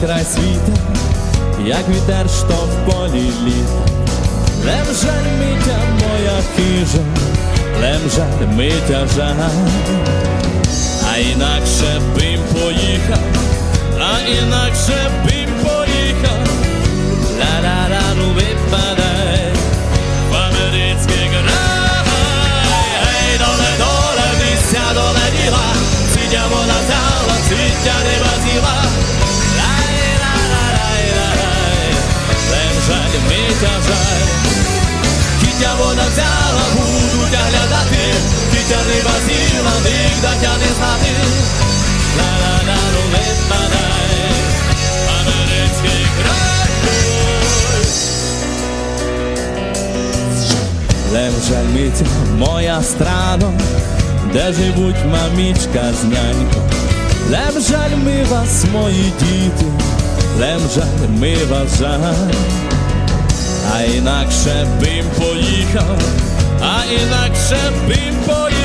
би край світа, як вітер, що в полі літа. Лем жаль, митя моя хижа, лем жаль, митя жаль. А інакше б митя жаль. Кітя вона взяла, буду тя глядати, кітя риба зіла, нігда тя не знати. Лем жаль митя, моя страно, де живуть мамічка з нянько. Лем жаль ми вас, мої діти, лем жаль ми вас жаль. Інакше б їм поїхав, а інакше б поїхав.